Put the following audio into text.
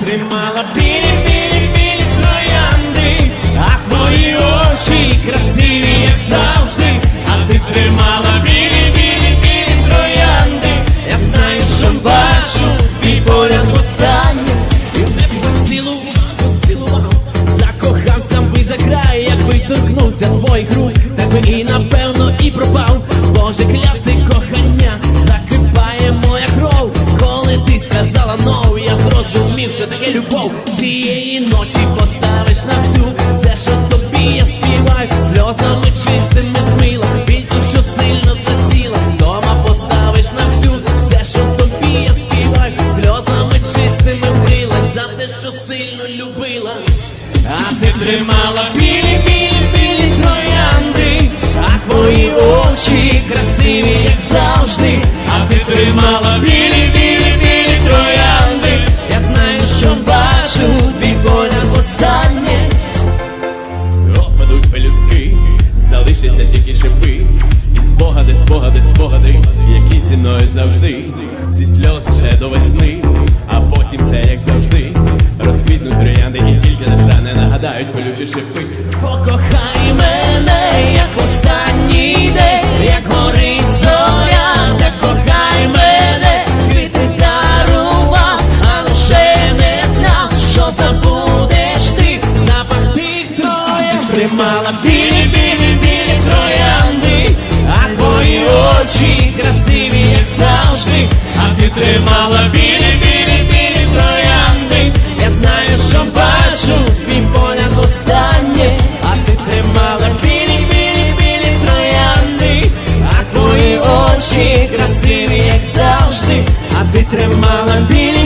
тримала білі, білі, білі троянди, а твої очі красиві, як завжди, а ти тримала білі, білі, білі троянди. Я знаю, що бачу, твій погляд востаннє. І в тебе цілував, цілував, закохався би за край, якби торкнувся твоїх рук, так би і напевно і пропав. Боже, кляте ти тримала білі, білі, білі троянди, а твої очі красиві, як завжди. А ти тримала білі, білі, білі троянди. Я знаю, що бачу, твій погляд востаннє. Опадуть пелюстки, залишаться тільки шипи. І спогади, спогади, спогади, які зі мною завжди. Ці сльози ще до весни, нагадають колючі шипи. Покохай мене, як останній день, як горить зоря, так кохай мене, квіти дарував, але ще не знав, що забудеш ти, запах тих троянд тримала білі, білі, білі троянди, а твої очі красиві, як завжди, а ти тримала білі, білі мала білі.